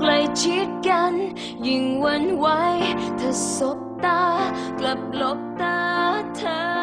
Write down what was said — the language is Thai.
ใกล้ชิดกัน ยิ่งวันไหวถ้าสบตากลับหลบตาเธอ